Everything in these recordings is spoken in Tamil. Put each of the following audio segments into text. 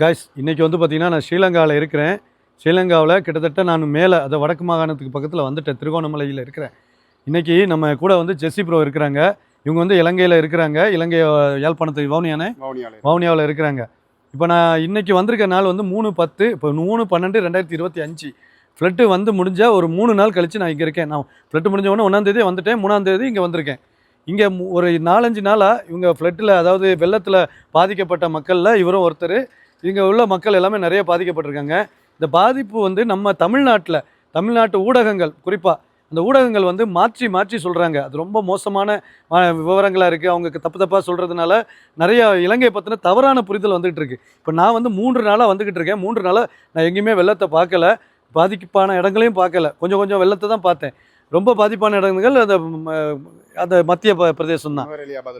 காய்ஸ் இன்னைக்கு வந்து பார்த்தீங்கன்னா நான் ஸ்ரீலங்காவில் இருக்கிறேன். ஸ்ரீலங்காவில் கிட்டத்தட்ட நான் மேலே அதை வடக்கு மாகாணத்துக்கு பக்கத்தில் வந்துட்டேன் திருகோணமலையில் இருக்கிறேன். இன்னைக்கு நம்ம கூட வந்து ஜெஸ்ஸி ப்ரோ இருக்கிறாங்க. இவங்க வந்து இலங்கையில் இருக்கிறாங்க. இலங்கை யாழ்ப்பாணத்து வவுனியானே? வவுனியாவில் இருக்கிறாங்க. இப்போ நான் இன்னைக்கு வந்திருக்க நாள் வந்து மூணு பத்து இப்போ மூணு பன்னெண்டு ரெண்டாயிரத்தி இருபத்தி அஞ்சு. ஃப்ளட்டு வந்து முடிஞ்ச ஒரு மூணு நாள் கழிச்சு நான் இங்கே இருக்கேன். நான் ஃப்ளட்டு முடிஞ்ச உடனே ஒன்றாந்தேதி வந்துட்டேன். மூணாந்தேதி இங்கே வந்திருக்கேன். இங்கே ஒரு நாலஞ்சு நாளாக இவங்க ஃப்ளட்டில் அதாவது வெள்ளத்தில் பாதிக்கப்பட்ட மக்களில் இவரும் ஒருத்தர். இங்கே உள்ள மக்கள் எல்லாமே நிறைய பாதிக்கப்பட்டிருக்காங்க. இந்த பாதிப்பு வந்து நம்ம தமிழ்நாட்டில் தமிழ்நாட்டு ஊடகங்கள் குறிப்பாக அந்த ஊடகங்கள் வந்து மாற்றி மாற்றி சொல்கிறாங்க அது ரொம்ப மோசமான விவரங்களாக இருக்குது அவங்க தப்பு தப்பாக சொல்கிறதுனால நிறைய இலங்கை பற்றின தவறான புரிதல் வந்துகிட்டு இருக்கு. இப்போ நான் வந்து மூன்று நாளாக வந்துக்கிட்டு இருக்கேன். மூன்று நாளாக நான் எங்கேயுமே வெள்ளத்தை பார்க்கல. பாதிப்பான இடங்களையும் பார்க்கல. கொஞ்சம் கொஞ்சம் வெள்ளத்தை தான் பார்த்தேன். ரொம்ப பாதிப்பான இடங்கள் அந்த அந்த மத்திய ப- பிரதேசம் தான்.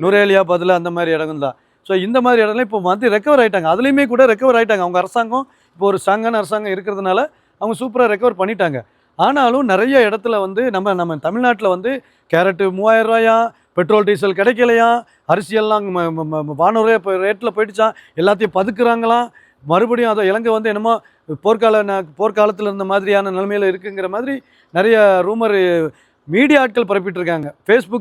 நுரேலியா பதில் அந்த மாதிரி இடங்கள் தான் ஸோ இந்த மாதிரி இடம்லாம் இப்போ வந்து ரெக்கவர் ஆகிட்டாங்க அதுலேயுமே கூட ரெக்கவர் ஆகிட்டாங்க அவங்க அரசாங்கம் இப்போ ஒரு ஸ்ட்ராங்கான அரசாங்கம் இருக்கிறதுனால அவங்க சூப்பராக ரெக்கவர் பண்ணிட்டாங்க. ஆனாலும் நிறைய இடத்துல வந்து நம்ம நம்ம தமிழ்நாட்டில் வந்து கேரட்டு மூவாயிரம் ரூபாயா பெட்ரோல் டீசல் கிடைக்கலையா? அரிசியெல்லாம் ம- ம- வானூரே இப்போ ரேட்டில் போயிடுச்சான் எல்லாத்தையும் பதுக்குறாங்களாம் மறுபடியும் அதை இலங்கை வந்து என்னமோ போர்க்கால ந- போர்க்காலத்தில் இருந்த மாதிரியான நிலைமையில் இருக்குங்கிற மாதிரி நிறைய ரூமர் மீடியா ஆட்கள் பரப்பிட்டு இருக்காங்க.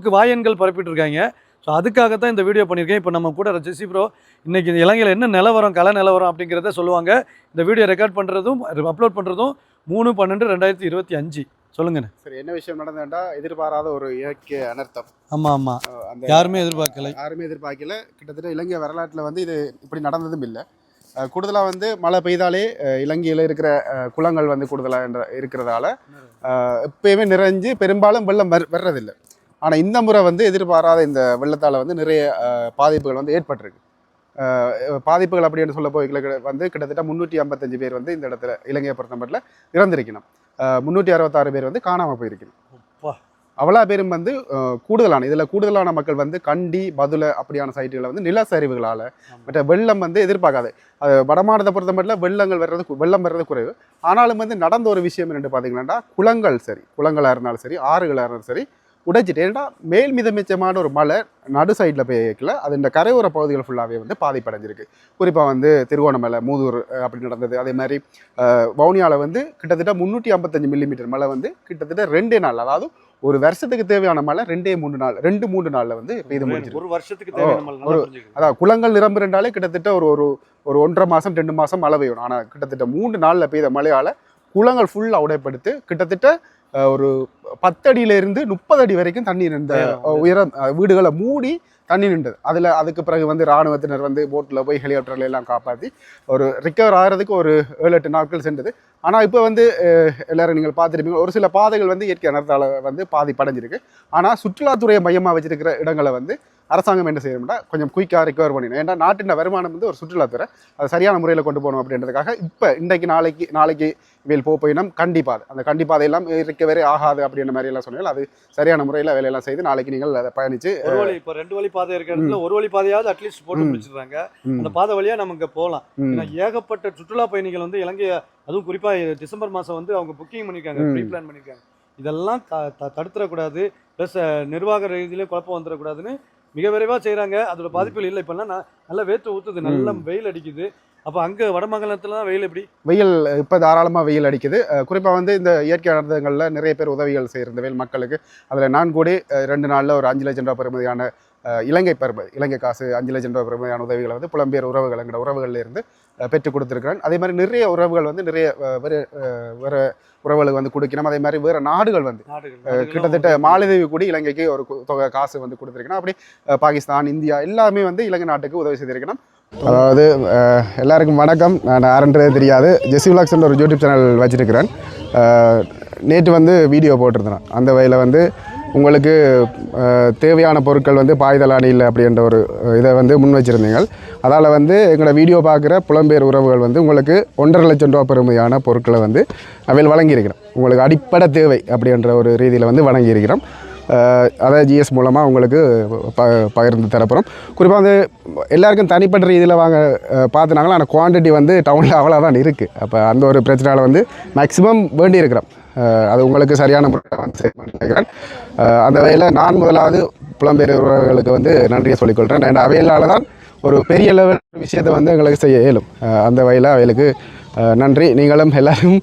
வாயன்கள் பரப்பிட்டு இருக்காங்க. ஸோ அதுக்காகத்தான் இந்த வீடியோ பண்ணியிருக்கேன். இப்போ நம்ம கூட ஜெசி ப்ரோ இன்னைக்கு இந்த இலங்கையில் என்ன நிலவரம் கல நிலவரம் அப்படிங்கிறத சொல்லுவாங்க. இந்த வீடியோ ரெக்கார்ட் பண்ணுறதும் அப்லோட் பண்ணுறதும் மூணு பன்னெண்டு ரெண்டாயிரத்தி இருபத்தி அஞ்சு. சொல்லுங்கண்ணே. சரி என்ன விஷயம் நடந்ததுன்னா எதிர்பாராத ஒரு இயற்கை அனர்த்தம். ஆமாம் ஆமாம் அந்த யாருமே எதிர்பார்க்கலை. யாருமே எதிர்பார்க்கல. கிட்டத்தட்ட இலங்கை வரலாற்றில் வந்து இது இப்படி நடந்ததும் இல்லை. கூடுதலாக வந்து மழை பெய்தாலே இலங்கையில் இருக்கிற குளங்கள் வந்து கூடுதலாக இருக்கிறதால எப்பயுமே நிறைஞ்சு பெரும்பாலும் வெள்ளம் வர் வர்றதில்லை. ஆனால் இந்த முறை வந்து எதிர்பாராத இந்த வெள்ளத்தால் வந்து நிறைய பாதிப்புகள் வந்து ஏற்பட்டிருக்கு. பாதிப்புகள் அப்படின்னு சொல்ல போய் வந்து கிட்டத்தட்ட முந்நூற்றி ஐம்பத்தஞ்சு பேர் வந்து இந்த இடத்துல இலங்கையை பொறுத்தமட்டில் இறந்திருக்கணும். முந்நூற்றி அறுபத்தாறு பேர் வந்து காணாமல் போயிருக்கணும். அவ்வளோ பேரும் வந்து கூடுதலான இதில் கூடுதலான மக்கள் வந்து கண்டி பதுளை அப்படியான சைட்டுகளை வந்து நிலச்சரிவுகளால் மற்ற வெள்ளம் வந்து எதிர்பார்க்காது. அது வடமாநிலத்தை பொறுத்த மட்டும் வெள்ளங்கள் வர்றது வெள்ளம் வர்றது குறைவு. ஆனாலும் வந்து நடந்த ஒரு விஷயம் என்னென்னு பார்த்தீங்கன்னா குளங்கள் சரி குளங்களாக இருந்தாலும் சரி ஆறுகளாக இருந்தாலும் சரி உடைச்சிட்டு ஏன்னா மேல் மிதமிச்சமான ஒரு மலை நடு சைடில் போய் வைக்கல அது இந்த கரையோர பகுதிகள் ஃபுல்லாகவே வந்து பாதிப்படைஞ்சிருக்கு. குறிப்பாக வந்து திருவோணமலை மூதூர் அப்படி நடந்தது. அதே மாதிரி வவுனியாவில் வந்து கிட்டத்தட்ட முந்நூற்றி ஐம்பத்தஞ்சு மில்லிமீட்டர் மழை வந்து கிட்டத்தட்ட ரெண்டே நாள் அதாவது ஒரு வருஷத்துக்கு தேவையான மழை ரெண்டே மூணு நாள் ரெண்டு மூணு நாளில் வந்து பெய்து முடிச்சிருக்கு ஒரு வருஷத்துக்கு ஒரு-. அதான் குளங்கள் நிரம்புறண்டாலே கிட்டத்தட்ட ஒரு ஒரு ஒரு ஒன்றரை மாதம் ரெண்டு மாதம் மழை பெய்யும். ஆனால் கிட்டத்தட்ட மூணு நாளில் பெய்த மழையால் குளங்கள் ஃபுல்லாக உடைப்படுத்து கிட்டத்தட்ட ஒரு பத்தடியில இருந்து முப்பது அடி வரைக்கும் தண்ணி நின்ற உயரம். வீடுகளை மூடி தண்ணி நின்றது. அதில் அதுக்கு பிறகு வந்து ராணுவத்தினர் வந்து போட்டில் போய் ஹெலிகாப்டர்ல எல்லாம் காப்பாற்றி ஒரு ரிக்கவர் ஆகிறதுக்கு ஒரு ஏழு எட்டு நாட்கள் சென்றது. ஆனால் இப்போ வந்து எல்லாரும் நீங்கள் பார்த்துருப்பீங்க ஒரு சில பாதைகள் வந்து இயற்கை அனர்த்தால வந்து பாதிப்படைஞ்சிருக்கு. ஆனால் சுற்றுலாத்துறையை மையமாக வச்சிருக்கிற இடங்களை வந்து அரசாங்கம் என்ன செய்யணும்னா கொஞ்சம் குயிக்காக ரிகவர் பண்ணிடணும் ஏன்னா நாட்டின் வருமானம் வந்து ஒரு சுற்றுலாத்துறை அதை சரியான முறையில் கொண்டு போகணும் அப்படின்றதுக்காக இப்போ இன்றைக்கு நாளைக்கு நாளைக்கு இவையில் போக போயினம் கண்டிப்பாது அந்த கண்டிப்பாதை எல்லாம் ரிக்கவரே ஆகாது அப்படின்ற மாதிரி எல்லாம் அது சரியான முறையில் வேலையெல்லாம் செய்து நாளைக்கு நீங்கள் அதை பயணித்து ஒரு வழி இப்போ ரெண்டு வழி பாதை இருக்க இடத்துல ஒரு வழி பாதையாவது அட்லீஸ்ட் போட்டு. முடிச்சிடுறாங்க. அந்த பாதை வழியா நம்ம இங்க போகலாம். ஏன்னா ஏகப்பட்ட சுற்றுலா பயணிகள் வந்து இலங்கை அதுவும் குறிப்பா டிசம்பர் மாசம் வந்து அவங்க புக்கிங் பண்ணிருக்காங்க ம். ப்ரீ பிளான் பண்ணிருக்காங்க. இதெல்லாம் த- தடுத்துடக்கூடாது. ப்ளஸ் நிர்வாக ரீதியிலே குழப்பம் வந்துடக்கூடாதுன்னு மிக விரைவாக செய்றாங்க. அதோட பாதிப்புகள் இல்லை. இப்பெல்லாம் நல்லா வேத்து ஊத்துது. நல்ல வெயில் அடிக்குது. அப்போ அங்க வடமங்கலத்துல தான் வெயில் எப்படி? வெயில் இப்போ தாராளமாக வெயில் அடிக்குது. குறிப்பாக வந்து இந்த இயற்கை அனர்த்தங்களில் நிறைய பேர் உதவிகள் செய்கிறது வேல் மக்களுக்கு. அதில் நான் கூட ரெண்டு நாளில் ஒரு அஞ்சு லட்சம் ரூபாய் பெறுமதியான இலங்கை பெறுமதி இலங்கை காசு அஞ்சு லட்சம் ரூபாய் பெறுமதியான உதவிகளை வந்து புலம்பெயர் உறவுகள் எங்களோட உறவுகள்ல இருந்து பெற்றுக் கொடுத்துருக்கிறேன். அதே மாதிரி நிறைய உறவுகள் வந்து நிறைய வேறு வேறு உறவுகளுக்கு வந்து கொடுக்கணும். அதே மாதிரி வேறு நாடுகள் வந்து கிட்டத்தட்ட மாலதீவு கூட இலங்கைக்கு ஒரு தொகை காசு வந்து கொடுத்துருக்கணும் அப்படி பாகிஸ்தான் இந்தியா எல்லாமே வந்து இலங்கை நாட்டுக்கு உதவி செய்திருக்கணும் அதாவது எல்லாருக்கும் வணக்கம். நான் யாருன்றது தெரியாது. ஜெசி விலாக்ஸ்ன்ற ஒரு யூடியூப் சேனல் வச்சிருக்கிறேன். நேற்று வந்து வீடியோ போட்டிருந்தேன். அந்த வகையில் வந்து உங்களுக்கு தேவையான பொருட்கள் வந்து பாய்தல் அணியில் அப்படின்ற ஒரு இதை வந்து முன் வச்சுருந்தீங்க. அதால் வந்து எங்களோட வீடியோ பார்க்குற புலம்பெயர் உறவுகள் வந்து உங்களுக்கு ஒன்றரை லட்சம் ரூபா பெருமையான பொருட்களை வந்து அவையில் வழங்கியிருக்கிறோம். உங்களுக்கு அடிப்படை தேவை அப்படின்ற ஒரு ரீதியில் வந்து வழங்கியிருக்கிறோம். அதை ஜிஎஸ் மூலமாக உங்களுக்கு ப பகிர்ந்து தரப்புறோம். குறிப்பாக வந்து எல்லாருக்கும் தனிப்பட்ட ரீதியில் வாங்க பார்த்துனாங்களோ பார்த்துனாங்களா ஆனால் குவான்டிட்டி வந்து டவுனில் அவ்வளோதான் இருக்குது அப்போ அந்த ஒரு பிரச்சனையால் வந்து மேக்ஸிமம் வேண்டி இருக்கிறோம் அது உங்களுக்கு சரியான முறையில் வந்து செய்ய நினைக்கிறேன் அந்த வகையில் நான் முதலாவது புலம்பெயர் உறவுகளுக்கு வந்து நன்றியை சொல்லிக்கொள்கிறேன் அண்ட் அவையிலால் தான் ஒரு பெரிய லெவல் விஷயத்தை வந்து எங்களுக்கு செய்ய இயலும். அந்த வகையில் அவைகளுக்கு நன்றி. நீங்களும் எல்லாரும்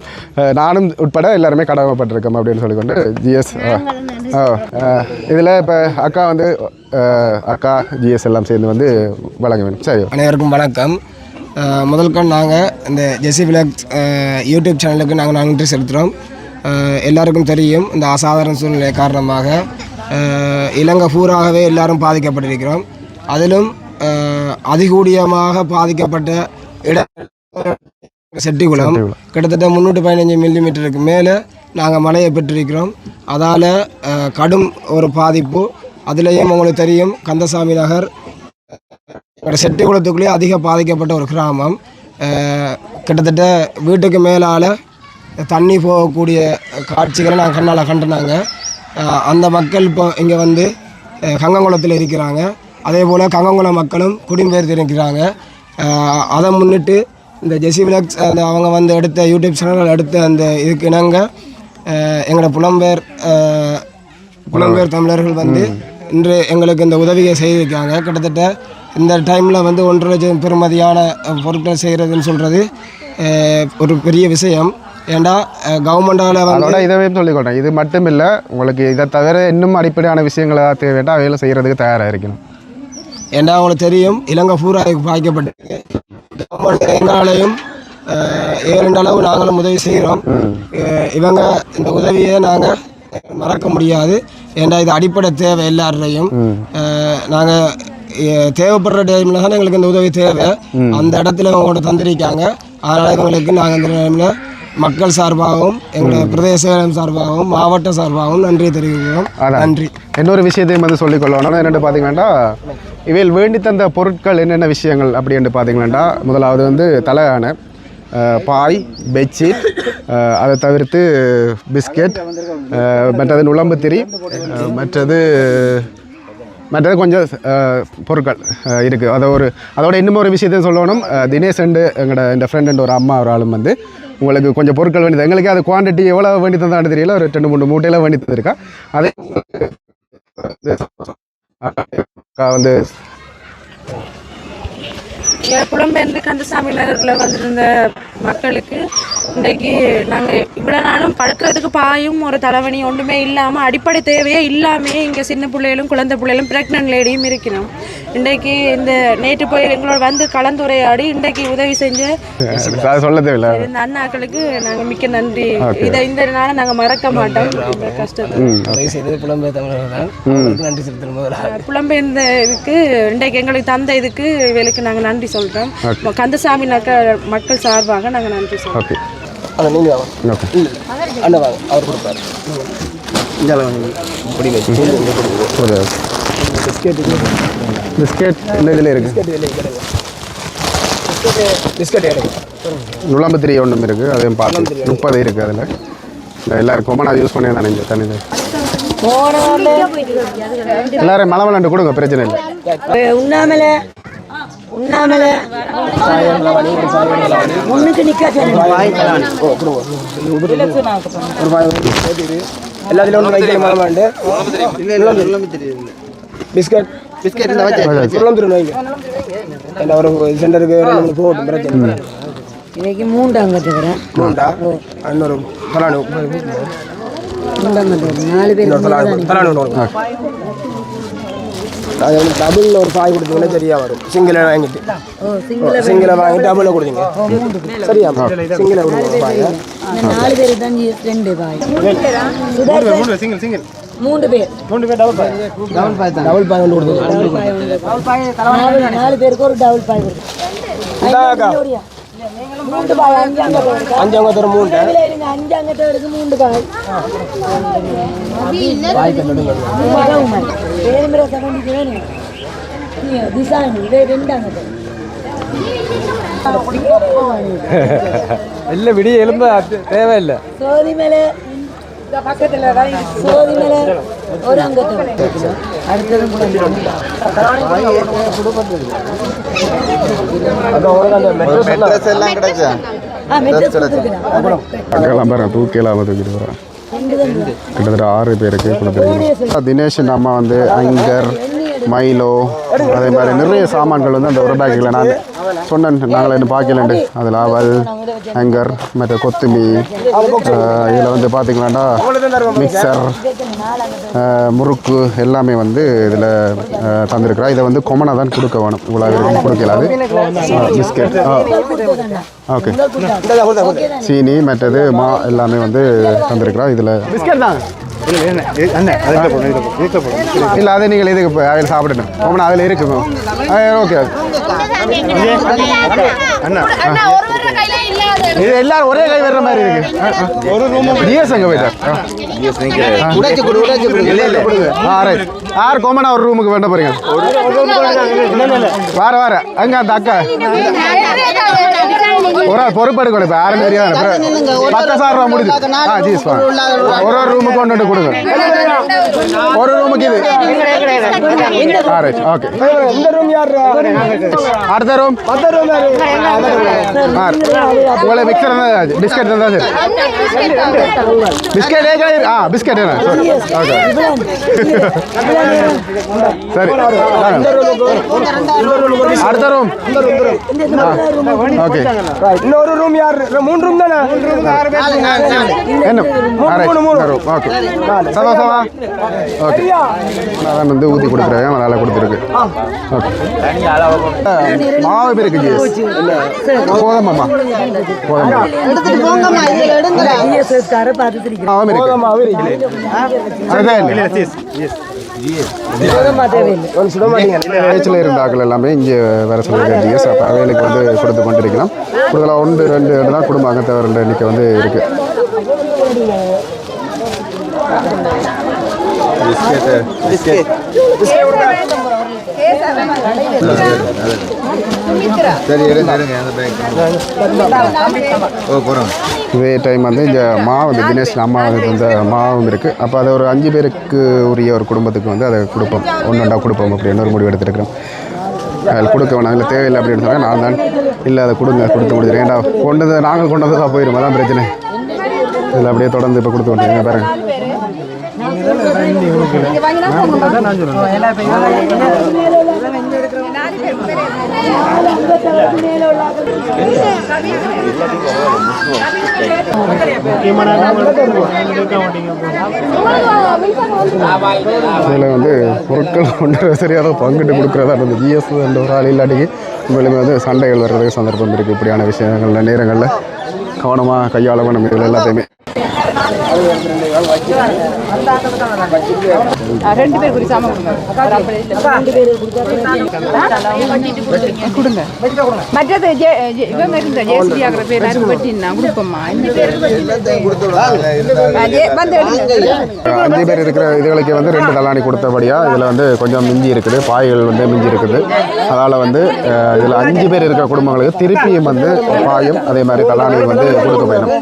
நானும் உட்பட எல்லாருமே கடமைப்பட்டிருக்கோம் அப்படின்னு சொல்லிக்கொண்டு ஜிஎஸ் இதில் இப்போ அக்கா வந்து அக்கா ஜிஎஸ் எல்லாம் சேர்ந்து வந்து வழங்க வேண்டும். சரி. அனைவருக்கும் வணக்கம். முதல்கண் நாங்கள் இந்த ஜெசி விலாக் யூடியூப் சேனலுக்கு நாங்கள் நன்றி செலுத்துகிறோம் எல்லாருக்கும் தெரியும் இந்த அசாதாரண சூழ்நிலை காரணமாக இலங்கை பூராகவே எல்லாரும் பாதிக்கப்பட்டிருக்கிறோம். அதிலும் அதிகூடியமாக பாதிக்கப்பட்ட இட செட்டிகுளம். கிட்டத்தட்ட முந்நூற்றி பதினஞ்சு மில்லிமீட்டருக்கு மேலே நாங்கள் மழையை பெற்றிருக்கிறோம். அதால் கடும் ஒரு பாதிப்பு. அதுலேயும் உங்களுக்கு தெரியும் கந்தசாமி நகர் எங்களோட செட்டிக்குளத்துக்குள்ளேயே அதிக பாதிக்கப்பட்ட ஒரு கிராமம். கிட்டத்தட்ட வீட்டுக்கு மேலால் தண்ணி போகக்கூடிய காட்சிகளை நாங்கள் கண்ணால் கண்டுனாங்க. அந்த மக்கள் இப்போ இங்கே வந்து கங்கங்குளத்தில் இருக்கிறாங்க. அதே போல் கங்கங்குளம் மக்களும் குடிபெயர்த்து இருக்கிறாங்க. அதை முன்னிட்டு இந்த ஜெசி விலாக்ஸ் அந்த அவங்க வந்து எடுத்த யூடியூப் சேனல் எடுத்த அந்த இதுக்கு இணங்க எங்களோட புலம்பெயர் புலம்பெயர் தமிழர்கள் வந்து இன்று எங்களுக்கு இந்த உதவியை செய்திருக்காங்க கிட்டத்தட்ட இந்த டைமில் வந்து ஒன்றரை லட்சம் பெறுமதியான அஹ், பொருட்கள் செய்கிறதுன்னு சொல்கிறது ஒரு பெரிய விஷயம். ஏண்டா கவர்மெண்டால் அதோட இதவே சொல்லிக்கொண்டேன் இது மட்டும் இல்லை உங்களுக்கு இதை தவிர இன்னும் அடிப்படையான விஷயங்களை தேவையிட்டா அவைகளை செய்கிறதுக்கு தயாராக இருக்கணும். ஏண்டா அவங்களுக்கு தெரியும் இலங்கை பூரா பாதிக்கப்பட்டிருக்கு கவர்மெண்ட் எங்களாலையும் ஏழு அளவு நாங்களும் உதவி செய்கிறோம் இவங்க இந்த உதவியை நாங்கள் மறக்க முடியாது. ஏண்டா இது அடிப்படை தேவை எல்லாரையும் நாங்கள் தேவைப்படுற டைமில் தான் எங்களுக்கு இந்த உதவி தேவை. அந்த இடத்துல இவங்க கொண்டு தந்திருக்காங்க. அதனால் இவங்களுக்கு நாங்கள் இந்த டைமில் மக்கள் சார்பாகவும் எங்களுடைய பிரதேச செயலகம் சார்பாகவும் மாவட்ட சார்பாகவும் நன்றி தெரிவிக்கிறோம். நன்றி. இன்னொரு விஷயத்தையும் வந்து சொல்லிக்கொள்ளணும். என்னென்னு பார்த்தீங்கன்னா இவையில் வேண்டி தந்த பொருட்கள் என்னென்ன விஷயங்கள் அப்படின்னு பார்த்தீங்கன்னா முதலாவது வந்து தலையானை பாய் பெட்ஷீட் அதை தவிர்த்து பிஸ்கெட் மற்றது நுழம்புத்திரி அஹ், மற்றது மற்றது கொஞ்சம் பொருட்கள் இருக்குது அதை ஒரு அதோட இன்னும் ஒரு விஷயத்தையும் சொல்லணும். தினேஷ் அண்டு எங்களோட இந்த ஃப்ரெண்ட் அண்ட் ஒரு அம்மா ஒரு ஆளும் வந்து உங்களுக்கு கொஞ்சம் பொருட்கள் வேண்டியது எங்களுக்கு அது குவான்டிட்டி எவ்வளோ வேண்டி தந்தான்னு தெரியல. ஒரு ரெண்டு மூணு மூட்டையில வேண்டி தந்திருக்கா. அதே அக்கா வந்து புலம்பெயர்ந்து கந்தசாமி நகரில் வந்திருந்த மக்களுக்கு இன்றைக்கு நாங்கள் இவ்வளோ நாளும் படுக்கிறதுக்கு பாயும் ஒரு தலைவணி ஒன்றுமே இல்லாமல் அடிப்படை தேவையே இல்லாமல் இங்கே சின்ன பிள்ளைகளும் குழந்தை பிள்ளைகளும் ப்ரெக்னென்ட் லேடியும் இருக்கிறோம். இன்றைக்கு இந்த நேற்று போய் எங்களோட வந்து கலந்துரையாடி இன்றைக்கு உதவி செஞ்ச சொல்ல தேவையில்ல இந்த அண்ணாக்களுக்கு நாங்கள் மிக்க நன்றி. இதை இந்த நாளை நாங்கள் மறக்க மாட்டோம். இந்த கஷ்டத்தை உதவி செய்தது புலம்பெயர் தமிழர்கள் தான் அவங்களுக்கு நன்றி செலுத்தணும் புலம்பெயர்ந்த இதுக்கு இன்றைக்கு எங்களுக்கு தந்த இதுக்கு இவளுக்கு நாங்கள் நன்றி சொல்கிறோம் கந்தசாமி நக்க மக்கள் சார்பாக நாங்கள் நன்றி சொல்கிறோம் ஓகே அதை நீங்கள் வாங்க. இல்லை வாங்க. அவர் கொடுப்பாரு. பிஸ்கெட் இந்த இதில் இருக்குது நுழம்புத்திரி ஒன்றும் இருக்குது அதையும் பார்த்து முப்பது இருக்குது அதில். எல்லாரும் கொமனாக யூஸ் பண்ணி தான் இந்த தண்ணி எல்லாரும் விளாண்டு கொடுங்க பிரச்சனை இல்லை. உண்ணாமல. உண்ணாமல முன்னுக்கு நிக்க ஒரு பாய் சேர்த்துட்டு எல்லாத்துலேயும் ஒன்று வைக்கணும் மாமாண்டு பிஸ்கட். பிஸ்கட் உருளம் திரு வைங்க என்ன ஒரு சென்டருக்கு ரெண்டு மூணு போகட்டும் பிரச்சனை இல்லை. இன்னைக்கு மூண்டாங்க தவிர. மூண்டா இன்னொரு தலானு மூண்டாங்க நாலு பேர் இன்னொரு தலானு தலானு ஒன்று அது வந்து டபுள் ஒரு பாய் கொடுத்தீங்கன்னா சரியா வரும். சிங்கிளை வாங்கிட்டு. ஓ சிங்கிள் சிங்கிளை வாங்கி டபுளை கொடுத்தீங்க. சரியா சிங்கிளை கொடுங்க பாய் நாலு பேர் தான் ரெண்டு பாய் மூணு பேர்? மூணு பேர் டபுள் பாய் டபுள் பாய் தான்? டபுள் பாய் நாலு நாலு பேருக்கு ஒரு டபுள் பாய் இந்தாக்கா. மூன்று பாய் அஞ்சாங்க பேருக்கு அஞ்சவங்க தர மூணு இருங்க அஞ்சாங்க பேருக்கு மூன்று பாய் பேருமிர சகண்டிக்கு திசாணி இவே ரெண்டாங்க பேர் இல்லை விடிய எலும்ப தேவையில்லை. சோதி மேலே சோதி மேலே ஒரு அங்கத்தை. அடுத்தது அங்கெல்லாம் தூக்கியெல்லாம் தூக்கிட்டு போகிறேன் கிட்டத்தட்ட ஆறு பேருக்கு கொடுத்துருக்கீங்க தினேஷ் அம்மா வந்து அங்கர் மைலோ அதே மாதிரி நிறைய சாமான்கள் வந்து அந்த ஒரு பேக்கில் நான் சொன்னேன். நாங்கள் இன்னும் பார்க்கலண்டு அதில் அவல் ஹேங்கர் மற்ற கொத்துமி இதில் வந்து பார்த்தீங்களாண்டா மிக்சர் முறுக்கு எல்லாமே வந்து இதில் தந்திருக்கிறா இதை வந்து கொமனாக தான் கொடுக்க வேணும். இவ்வளோ இருக்கும் கொடுக்கலாது பிஸ்கெட் ஓகே. சீனி மற்றது மா எல்லாமே வந்து தந்திருக்கிறா இதில் இல்லை அதை நீங்கள் இதுக்கு அதில் சாப்பிடணும். கொமனா அதில் இருக்கு ஓகே இது எல்லாரும் ஒரே கை வர்ற மாதிரி இருக்கு. ஒரு ரூம் ஜிஎஸ் அங்கே போயிட்டார். ஆ. ரைட் ஆறு கோமனா ஒரு ரூமுக்கு வேண்ட போறீங்க? வார வார. அங்க அந்த அக்கா? ஒரு ஆள் பொறுப்பெடு கூட இப்போ. யாரும் தெரியாது பத்து சார் ரூபா முடிஞ்சு ஆ ஜீஸ் வாங்க. ஒரு ஒரு ரூமுக்கு கொண்டு வந்து கொடுங்க. ஒரு ரூமுக்கு இது. ஆ ரைட். ஓகே. அடுத்த ரூம் ஆ உங்களை மிக்சர் இருந்தால் பிஸ்கெட் இருந்தால் சரி. பிஸ்கெட் ஏ ஆ பிஸ்கெட் ஓகே சரி. அடுத்த ரூம் ஓகே. இன்னொரு ரூம் யார்? மூணு ரூம் தானே? என்ன? Room okay. சவா சவா ஓகே. நான் வந்து ஊற்றி கொடுக்குறேன். நல்லா கொடுத்துருக்கு. ஓகே. மாவு இருக்கு ஜிஎஸ். சிரிக்கிறேன் மாவும் இருக்கு இல்லை பேச்சில் இருந்த ஆட்கள் எல்லாமே இங்கே வர ஜிஎஸ் அப்போ அவைகளுக்கு வந்து கொடுத்து கொண்டிருக்கலாம் கூடுதலாக ஒன்று ரெண்டு ரெண்டு தான் குடும்ப அங்கத்தை ரெண்டு எண்ணிக்கை வந்து இருக்குது இதே டைம் வந்து இந்த மாவு வந்து தினேஷ் அம்மா இந்த மாவும் இருக்குது அப்போ அதை ஒரு அஞ்சு பேருக்கு உரிய ஒரு குடும்பத்துக்கு வந்து அதை கொடுப்போம். ஒன்றுண்டா கொடுப்போம் அப்படின்னு ஒரு முடிவு எடுத்துருக்கிறோம். அதில் கொடுக்க வேணாம் இல்லை தேவையில்லை அப்படின்னு சொன்னால் நான் தான் இல்லை அதை கொடுங்க கொடுத்து முடிஞ்சிடும் ஏன்டா கொண்டு வந்து நாங்கள் கொண்டு தான் போயிடும் அதான் பிரச்சனை. இதில் அப்படியே தொடர்ந்து இப்போ கொடுத்து விட்டுருங்க பாருங்க. இதில் வந்து பொருட்கள் கொண்டு சரியாக பங்கிட்டு கொடுக்குறதா இருந்தது. ஜிஎஸ் என்ற ஒரு ஆள் இல்லாட்டிக்கு உங்களுமே வந்து சண்டைகள் வர்றதுக்கு சந்தர்ப்பம் இருக்குது இப்படியான விஷயங்களில் நேரங்களில் கவனமாக கையாள வேணும் இதில் எல்லாத்தையுமே ரெண்டு பேர் குறி கொடுங்க மற்றது இவங்க இருந்த ஜேசிபி ஆகிற பேர் பற்றி நான் கொடுப்போம்மா. அஞ்சு பேர் இருக்கிற இதுகளுக்கு வந்து ரெண்டு தலாணி கொடுத்தபடியாக இதில் வந்து கொஞ்சம் மிஞ்சி இருக்குது. பாய்கள் வந்து மிஞ்சி இருக்குது. அதனால் வந்து இதில் அஞ்சு பேர் இருக்கிற குடும்பங்களுக்கு திருப்பியும் வந்து பாயும். அதே மாதிரி தலாணியும் வந்து கொடுக்க போயிடும்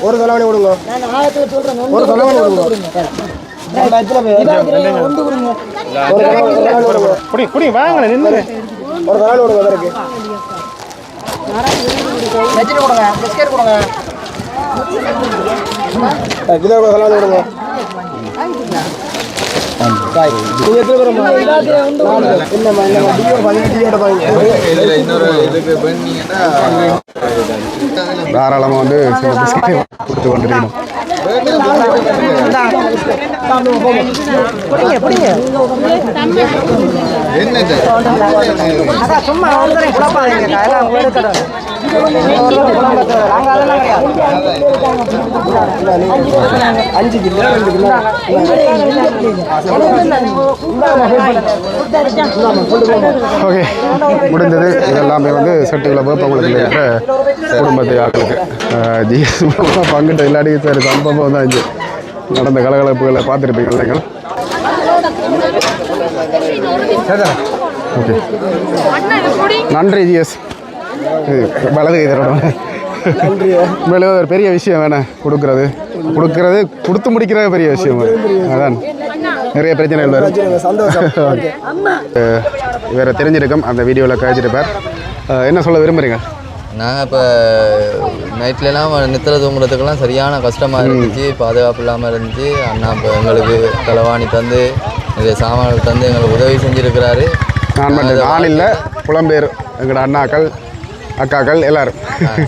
ஒரு கலாவணி மட்டும் கொடுங்க ஓகே விடுங்க ஒரு கலா நாலாம் ஒரு கலா ஒரு விடுங்க ஒரு விடுங்க கலவாணி ஒரு கலவாணி கொடுங்க. குடி குடி வாங்களேன் நின்று ஒரு கலவாணி கொடுங்க அதற்கு கிலோ கலவாணி கொடுங்க நீங்க எத்தனை பேர் நாலு பேர். இல்லைம்மா இல்லைம்மா டீ ஒரு பதினஞ்சு டீயோட பாருங்க தாராளமாக அஞ்சு கிலோ ரெண்டு கிலோ ஓகே முடிஞ்சது இதெல்லாமே வந்து செட்டுகளை வேப்பங்குளத்தில் இருக்கிற குடும்பத்தை ஆக்களுக்கு ஜிஎஸ் பங்கிட்ட இல்லாட்டி சரி சம்பவம் தான் இது. நடந்த கலகலப்புகளை பார்த்துருப்பீங்க நீங்கள் ஓகே. நன்றி ஜிஎஸ் வலது கை தரணும். உண்மையிலே ஒரு பெரிய விஷயம் வேணே கொடுக்குறது. கொடுக்கறது கொடுத்து முடிக்கிறது பெரிய விஷயம். அதான். நிறைய பிரச்சனைகள் வரும் இவரை தெரிஞ்சிருக்கும் அந்த வீடியோவில் கழிச்சிருப்பார் என்ன சொல்ல விரும்புறீங்க? நாங்கள் இப்போ நைட்லலாம் நித்திர தூங்குறதுக்கெல்லாம் சரியான கஷ்டமாக இருந்துச்சு. பாதுகாப்பு இல்லாமல் இருந்துச்சு. அண்ணா இப்போ எங்களுக்கு தலைவாணி தந்து நிறைய சாமான்கள் தந்து எங்களுக்கு உதவி செஞ்சுருக்கிறாரு. நான் மட்டும் நான் இல்லை. புலம்பெயர் எங்களோட அண்ணாக்கள் அக்காக்கள் எல்லாரும்.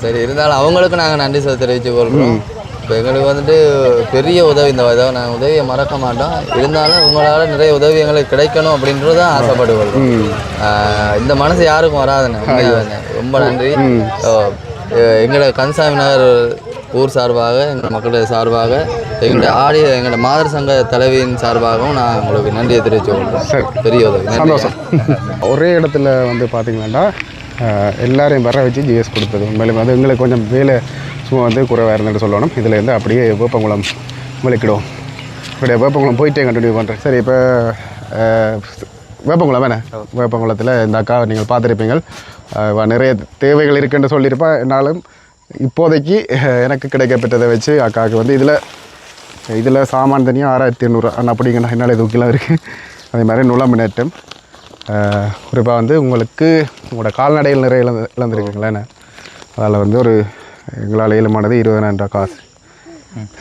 சரி இருந்தாலும் அவங்களுக்கு நாங்கள் நன்றி செலுத்த தெரிவித்து கொள்கிறோம் இப்போ எங்களுக்கு வந்துட்டு பெரிய உதவி இந்த இதை நாங்கள் உதவியை மறக்க மாட்டோம். இருந்தாலும் உங்களால் நிறைய உதவி எங்களுக்கு கிடைக்கணும் அப்படின்றது தான் ஆசைப்பட்டு கொள்கிறோம் ஆ, இந்த மனசு யாருக்கும் வராதுண்ணே. ரொம்ப நன்றி. எங்களோட நகர் ஊர் சார்பாக எங்கள் மக்களுடைய சார்பாக எங்களுடைய ஆடிய எங்களோட மாதர் சங்க தலைவியின் சார்பாகவும் நான் உங்களுக்கு நன்றியை தெரிவித்து கொள்கிறேன் பெரிய உதவி. சந்தோஷம். ஒரே இடத்துல வந்து பார்த்தீங்கன்னா எல்லாரையும் வர வச்சு ஜிஎஸ் கொடுத்தது. உண்மையிலுமே வந்து எங்களுக்கு கொஞ்சம் வேலை சும்மா வந்து குறைவாக இருந்துட்டு சொல்லணும். இதில் இருந்து அப்படியே வேப்பங்குளம் விளக்கிடுவோம் இப்படியே வேப்பங்குளம் போயிட்டே கண்டினியூ பண்ணுறேன் சரி இப்போ வேப்பங்குளம் வேணே வேப்பங்குளத்தில் இந்த அக்கா நீங்கள் பார்த்துருப்பீங்க அஹ், வ- நிறைய தேவைகள் இருக்குன்னு சொல்லியிருப்பா. என்னாலும் இப்போதைக்கு எனக்கு கிடைக்கப்பட்டதை வச்சு அக்காவுக்கு வந்து இதில் இதில் சாமான் தனியாக ஆறாயிரத்தி எண்ணூறு அண்ணா அப்படிங்கண்ணா என்னால் தூக்கிலாம் இருக்குது அதே மாதிரி நுழம்பு நேட்டம். குறிப்பாக வந்து உங்களுக்கு உங்களோட கால்நடைகள் நிறைய இழந்து இழந்திருக்குங்களேண்ணே அதில் வந்து ஒரு எங்களால் இயலுமானது இருபதாயிரம் ரூபா காசு.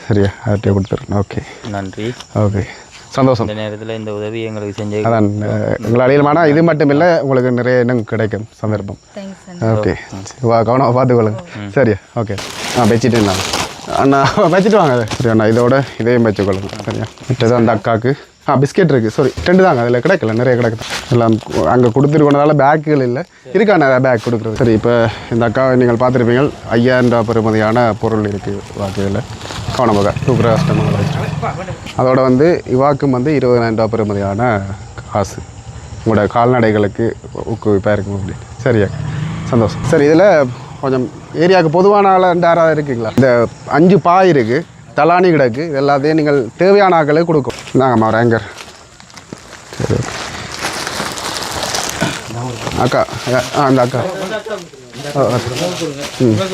சரியா? அதட்டே கொடுத்துருங்க ஓகே. நன்றி. ஓகே. சந்தோஷம். இந்த நேரத்தில் இந்த உதவி எங்களுக்கு செஞ்சு அதான் எங்களால் இயலுமான இது மட்டும் இல்லை உங்களுக்கு நிறைய இன்னும் கிடைக்கும் சந்தர்ப்பம். ஓகே. வா கவனமாக பார்த்துக்கொள்ளுங்க. சரியா? ஓகே. ஆ வச்சுட்டு நான் அண்ணா வச்சுட்டு வாங்க. சரி அண்ணா இதோட இதையும் வச்சுக்கொள்ளுங்க சரியா? மற்றது அந்த அக்காவுக்கு ஆ பிஸ்கெட் இருக்குது சாரி ரெண்டு தாங்க. அதில் கிடைக்கல. நிறைய கிடைக்குது. எல்லாம் அங்கே கொடுத்துருக்கோனால பேக்குகள் இல்லை. இருக்கா நிறையா பேக் கொடுக்குறது? சரி இப்போ இந்த அக்கா நீங்கள் பார்த்துருப்பீங்க. ஐயாயிரம் ரூபா பெறுமதியான பொருள் இருக்குது வாக்குகளில் கவனமாக சூப்பராக கஷ்டமாக அதோடு அதோட வந்து இவாக்கும் வந்து இருபதாயிரம் ரூபா பெறுமதியான காசு. உங்களோட கால்நடைகளுக்கு ஊக்குவிப்பாக இருக்கும் அப்படின்னு. சரியா சந்தோஷம். சரி இதில் கொஞ்சம் ஏரியாவுக்கு பொதுவான ஆள் யாராவது இருக்குங்களா? இந்த அஞ்சு பாய் இருக்குது தலானி கிடக்கு. இது எல்லாத்தையும் நீங்கள் தேவையான ஆட்களுக்கு கொடுக்கும். சரி okay. அக்கா அந்த அக்கா.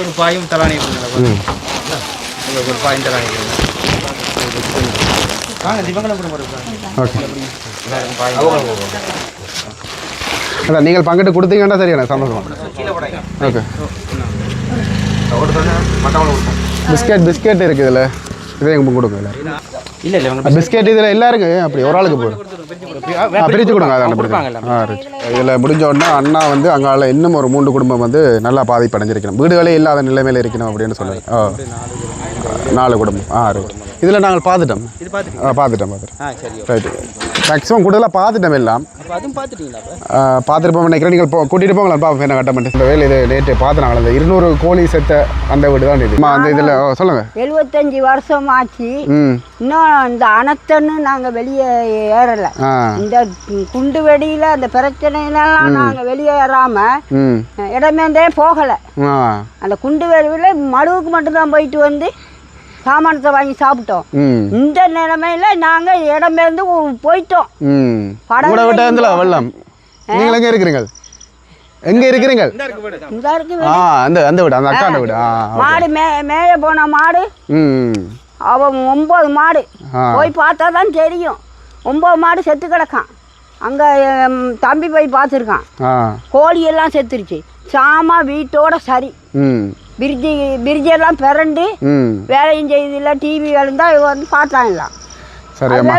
ஒரு பாயும் தலானி ஒரு பாயும் தலானி அதான் நீங்கள் பங்கிட்டு கொடுத்தீங்கன்னா சரியான சந்தோஷம் ஓகே. பிஸ்கெட் பிஸ்கெட் இருக்குது இதில். இதே எங்களுக்கு கொடுங்க இல்லை இல்ல பிஸ்கெட் இதில் எல்லாருக்கும். அப்படி ஒரு ஆளுக்கு போதும் பிரித்து கொடுங்க அதான் பிரிச்சு ஆ இதில் முடிஞ்ச உடனே அண்ணா வந்து அங்கால இன்னும் ஒரு மூன்று குடும்பம் வந்து நல்லா பாதிப்படைஞ்சிருக்கணும். வீடுகளே இல்லாத நிலைமையில் இருக்கணும் அப்படின்னு சொல்லுங்க. ஆ. நாலு குடும்பம். ஆ ரைட் இதில் நாங்கள் பார்த்துட்டோம். இது பார்த்துட்டோம் பார்த்துட்டோம். ஆ சரி ரைட்டு மேக்ஸிமம் கூடுதலாக பார்த்துட்டோம் எல்லாம். அப்போ அதுவும் பார்த்துட்டீங்களா பார்த்துருப்போம் நினைக்கிறேன் நீங்கள் போ கூட்டிகிட்டு போங்களேன் பாப்போம் என்ன கட்டமெண்ட் இந்த வேலை இது நேற்று பார்த்துனாங்களே? இந்த இருநூறு கோழி செத்த அந்த வீடு தான் இது. அந்த இதில் சொல்லுங்கள் எழுபத்தஞ்சி வருஷம் ஆச்சு ம். இன்னும் இந்த அனத்தன்னு நாங்க வெளியே ஏறல. இந்த குண்டு வெடியில அந்த பிரச்சனையிலலாம் நாங்க வெளியேறாம ம். இடமேந்தே போகல. அந்த குண்டு வெடியில மடுவுக்கு மட்டும்தான் போயிட்டு வந்து சாமானத்தை வாங்கி சாப்பிட்டோம். இந்த நிலைமையில நாங்க இடம்பெயர்ந்து போயிட்டோம். ம். படகுல கூட விட்டா இருந்தல வெள்ளம். நீங்கள் எங்கே இருக்கிறீங்க எங்கே இருக்கிறீங்க இந்த இருக்கு ஆ அந்த அந்த வீடு அந்த அக்கா அந்த வீடு. ஆ ஓகே. மாடு மே மேய போன மாடு. ம். அவன் ஒம்பது மாடு. போய் பார்த்தா தான் தெரியும். ஒம்பது மாடு செத்து கிடக்கான். அங்கே தம்பி போய் பார்த்துருக்கான். ஆ. கோழி எல்லாம் செத்துருச்சு. சாமா வீட்டோட சரி. ம். பிரிட்ஜி பிரிட்ஜி எல்லாம் பிறண்டு வேலையும் செய்தில்ல டிவி விழுந்தா இவ வந்து பார்த்தாங்களாம் சரி அம்மா.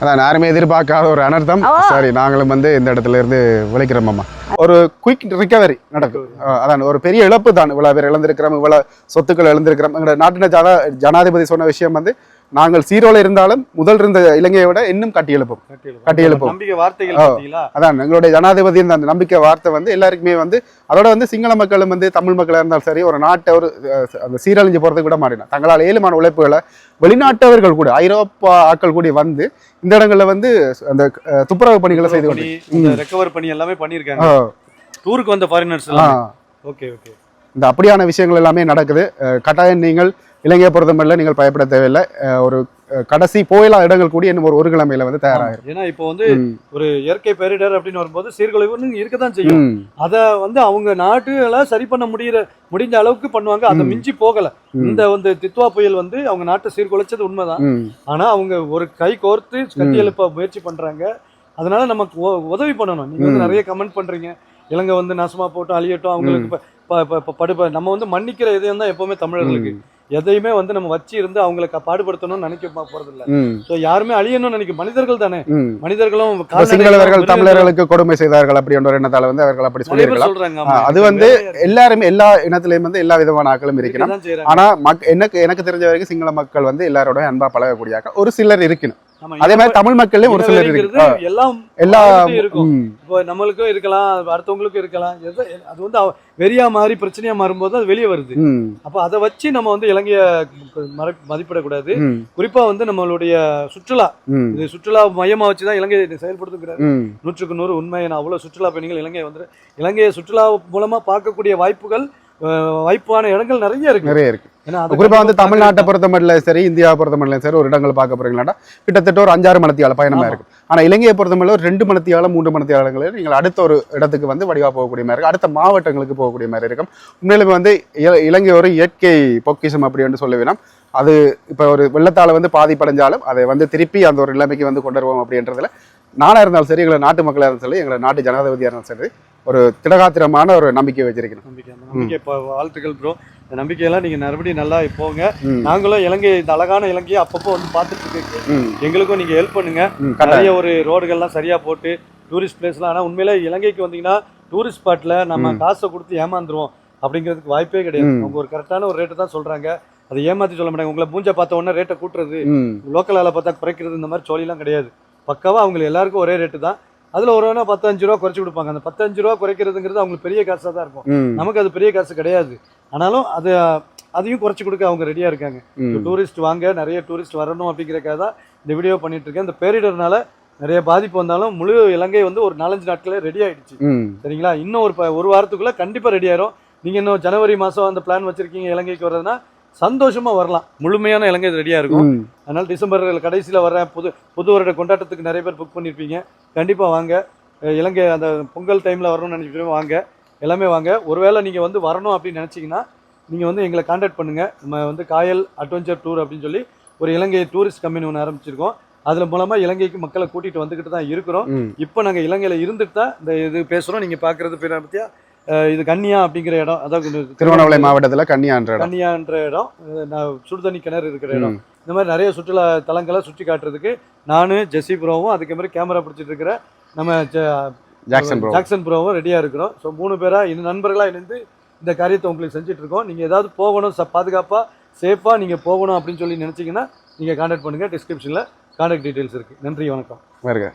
அதான் யாருமே எதிர்பார்க்காத ஒரு அனர்த்தம். சரி நாங்களும் வந்து இந்த இடத்துல இருந்து விளைக்கிறோம் அம்மா. ஒரு குயிக் ரிகவரி நடக்கும். அதான் ஒரு பெரிய இழப்பு தான். இவ்வளவு பேர் இழந்திருக்கிறோம் இவ்வளவு சொத்துக்கள் இழந்திருக்கிறோம். எங்களோட நாட்டின ஜனா ஜனாதிபதி சொன்ன விஷயம் வந்து நாங்கள் சீரோல இருந்தாலும் முதல் இருந்த இலங்கையை விட இன்னும் கட்டி எழுப்போம். கட்டி எழுப்போம். அதான் எங்களுடைய ஜனாதிபதி அந்த நம்பிக்கை வார்த்தை வந்து எல்லாருக்குமே வந்து அதோட வந்து சிங்கள மக்களும் வந்து தமிழ் மக்களாக இருந்தாலும் சரி ஒரு நாட்டை ஒரு அந்த சீரழிஞ்சு போகிறதுக்கு விட மாட்டேன் தங்களால் ஏழுமான உழைப்புகளை வெளிநாட்டவர்கள் கூட ஐரோப்பா ஆட்கள் கூடி வந்து இந்த இடங்கள்ல வந்து அந்த துப்புரவு பணிகளை செய்து கொண்டு ரெக்கவர் பண்ணி எல்லாமே பண்ணியிருக்காங்க. டூருக்கு வந்த ஃபாரினர்ஸ். Okay okay. இந்த அப்படியான விஷயங்கள் எல்லாமே நடக்குது. கட்டாயம் நீங்கள் இலங்கையை பொறுத்தமட்டில் நீங்கள் பயப்பட தேவையில்லை. ஒரு கடைசி போயலா இடங்கள் கூடி இன்னும் ஒரு ஒரு கிழமையில வந்து தயாராகிரும் ஏன்னா இப்போ வந்து. ஒரு இயற்கை பேரிடர் அப்படின்னு வரும்போது சீர்குலைவுன்னு இருக்கத்தான் செய்யும். அதை வந்து அவங்க நாட்டுல சரி பண்ண முடியற முடிஞ்ச அளவுக்கு பண்ணுவாங்க. அதை. மிஞ்சி போகல. இந்த வந்து தித்வா புயல் வந்து அவங்க நாட்டை சீர்குலைச்சது உண்மைதான். ஆனா அவங்க ஒரு கை கோர்த்து கட்டி எழுப்ப முயற்சி பண்றாங்க. அதனால நமக்கு உதவி பண்ணணும். நீங்க வந்து. நிறைய கமெண்ட் பண்றீங்க. இலங்கை வந்து நாசமா போட்டும் அழியட்டும். அவங்களுக்கு நம்ம வந்து மன்னிக்கிற இதயம் தான் எப்பவுமே தமிழர்களுக்கு. எதையுமே வந்து நம்ம வச்சு இருந்து அவங்களை பாடுபடுத்தணும்னு நினைக்க ப- போறதில்ல ம். ஸோ யாருமே அழியணும்னு நினைக்கும் மனிதர்கள் தானே. மனிதர்களும் சிங்களவர்கள் தமிழர்களுக்கு கொடுமை செய்தார்கள் அப்படின்ற ஒரு எண்ணத்தால வந்து அவர்கள் அப்படி சொல்லியிருக்கலாம். அது வந்து. எல்லாருமே எல்லா இனத்திலையும் வந்து எல்லா விதமான ஆக்களும் இருக்கணும். ஆனா எனக்கு எனக்கு தெரிஞ்ச வரைக்கும் சிங்கள மக்கள் வந்து எல்லாரோட அன்பா பழகக்கூடிய ஆக்கள் ஒரு சிலர் இருக்கணும் அதே மாதிரி தமிழ் மக்கள்லயும் ஒரு சிலர் இருக்கு. எல்லாம் எல்லா இருக்கும். இப்போ நம்மளுக்கும் இருக்கலாம் அடுத்தவங்களுக்கும் இருக்கலாம். அது வந்து வெறியா மாறி பிரச்சனையா மாறும்போது அது வெளியே வருது. அப்போ அதை வச்சு நம்ம வந்து இலங்கைய மதிப்பிடக்கூடாது. குறிப்பா வந்து நம்மளுடைய சுற்றுலா. இது சுற்றுலா மையமா வச்சு தான் இலங்கை செயல்படுத்துகிறார். நூற்றுக்கு நூறு உண்மை. நான் அவ்வளோ சுற்றுலா பயணிகள் இலங்கை வந்து இலங்கையை சுற்றுலா மூலமா பார்க்கக்கூடிய வாய்ப்புகள் வாய்ப்பான இடங்கள் நிறைய இருக்கு. நிறைய இருக்கு. ஏன்னா அது குறிப்பா வந்து தமிழ்நாட்டை பொறுத்த மட்டும் சரி இந்தியாவை பொறுத்த மட்டும் சரி ஒரு இடங்கள் பார்க்க போறீங்களா கிட்டத்தட்ட ஒரு அஞ்சாறு மணத்தியால பயணமா ஆமா. இருக்கும் ஆனா இலங்கையை பொறுத்த மட்டும் ஒரு ரெண்டு மணத்தியால மூன்று மணத்தியாலங்களில் நீங்கள் அடுத்த ஒரு இடத்துக்கு வந்து வடிவா போகக்கூடிய மாதிரி இருக்கும் அடுத்த மாவட்டங்களுக்கு போகக்கூடிய மாதிரி இருக்கும். உண்மையிலுமே வந்து இல- இலங்கை ஒரு இயற்கை பொக்கிஷம் அப்படி என்று சொல்ல வேணாம். அது இப்போ ஒரு வெள்ளத்தால வந்து பாதிப்படைஞ்சாலும் அதை வந்து திருப்பி அந்த ஒரு நிலைமைக்கு வந்து கொண்டு வருவோம் அப்படின்றதுல நானா இருந்தாலும் சரி எங்களை நாட்டு மக்களாக இருந்தாலும் சரி எங்களை நாட்டு ஜனாதிபதியாக இருந்தாலும் சரி ஒரு திடகாத்திரமான ஒரு நம்பிக்கை வச்சிருக்கணும் நம்பிக்கை இப்போ வாழ்த்துக்கள் ப்ரோ இந்த நம்பிக்கையெல்லாம் நீங்க மறுபடியும் நல்லா போங்க. நாங்களும் இலங்கை இந்த அழகான இலங்கையை அப்பப்போ வந்து பார்த்துட்டு இருக்கு ம், எங்களுக்கும் நீங்க ஹெல்ப் பண்ணுங்க. நிறைய ஒரு ரோடுகள்லாம் சரியா போட்டு டூரிஸ்ட் பிளேஸ்லாம் ஆனால் உண்மையிலே இலங்கைக்கு வந்தீங்கன்னா டூரிஸ்ட் ஸ்பாட்ல நம்ம காசை கொடுத்து ஏமாந்துருவோம் அப்படிங்கிறதுக்கு வாய்ப்பே கிடையாது. அவங்க ஒரு கரெக்டான ஒரு ரேட்டு தான் சொல்றாங்க. அதை ஏமாத்தி சொல்ல மாட்டாங்க. உங்களை மூஞ்ச பார்த்த உடனே ரேட்டை கூட்டுறது லோக்கல் ஆளை பார்த்தா குறைக்கிறது இந்த மாதிரி சோழிலாம் கிடையாது. பக்காவா அவங்களுக்கு எல்லாருக்கும் ஒரே ரேட்டு தான். அதுல ஒரு வேணா பத்தஞ்சு ரூபா குறைச்சு கொடுப்பாங்க. அந்த பத்தஞ்சு ரூபா குறைக்கிறதுங்கிறது அவங்களுக்கு பெரிய காசாக தான் இருக்கும். நமக்கு அது பெரிய காசு கிடையாது. ஆனாலும் அது அதையும் குறைச்சு கொடுக்க அவங்க ரெடியா இருக்காங்க. டூரிஸ்ட் வாங்க நிறைய டூரிஸ்ட் வரணும் அப்படிங்கிறக்காக தான் இந்த வீடியோ பண்ணிட்டு இருக்கேன். இந்த பேரிடர்னால நிறைய பாதிப்பு வந்தாலும் முழு இலங்கை வந்து ஒரு நாலஞ்சு நாட்களே ரெடி ஆயிடுச்சு. சரிங்களா? இன்னும் ஒரு ப- ஒரு வாரத்துக்குள்ள கண்டிப்பா ரெடி ஆயிரும். நீங்க இன்னும் ஜனவரி மாசம் அந்த பிளான் வச்சிருக்கீங்க இலங்கைக்கு வர்றதுன்னா சந்தோஷமா வரலாம். முழுமையான இலங்கை ரெடியா இருக்கும். அதனால டிசம்பர் கடைசியில வர புது புது வருட கொண்டாட்டத்துக்கு நிறைய பேர் புக் பண்ணியிருப்பீங்க கண்டிப்பா வாங்க. இலங்கை அந்த பொங்கல் டைம்ல வரணும்னு நினைச்சிட்டு வாங்க. எல்லாமே வாங்க. ஒருவேளை நீங்க வந்து வரணும் அப்படின்னு நினைச்சீங்கன்னா நீங்க வந்து எங்களை காண்டாக்ட் பண்ணுங்க. நம்ம வந்து காயல் அட்வென்ச்சர் டூர் அப்படின்னு சொல்லி ஒரு இலங்கை டூரிஸ்ட் கம்பெனி ஒன்று ஆரம்பிச்சிருக்கோம். அதுல மூலமா இலங்கைக்கு மக்களை கூட்டிட்டு வந்துகிட்டு தான் இருக்கிறோம். இப்போ நாங்க இலங்கையில இருந்துட்டு தான் இந்த இது பேசுறோம். நீங்க பாக்குறது பத்தியா? இது கன்னியா அப்படிங்கிற இடம். அதாவது திருவண்ணாமலை மாவட்டத்துல கன்னியான்ற இடம். கன்னியான்ற இடம். சுடுதண்ணி கிணறு இருக்கிற இடம். இந்த மாதிரி நிறைய சுற்றுலா தலங்களை சுற்றி காட்டுறதுக்கு நான் ப்ரோவும் அதுக்கு மாதிரி கேமரா பிடிச்சிட்டு இருக்கிற நம்ம ஜாக்சன் ப்ரோ ஜாக்சன் ப்ரோவும் ரெடியாக இருக்கிறோம். ஸோ மூணு பேராக இன்னும் நண்பர்களாக இணைந்து இந்த காரியத்தை உங்களுக்கு செஞ்சுட்டு இருக்கோம் நீங்கள் ஏதாவது போகணும் ச பாதுகாப்பாக சேஃபாக நீங்கள் போகணும் அப்படின்னு சொல்லி நினச்சிங்கன்னா நீங்கள் காண்டாக்ட் பண்ணுங்கள் டிஸ்கிரிப்ஷனில் காண்டாக்ட் டீட்டெயில்ஸ் இருக்குது நன்றி வணக்கம். வருக.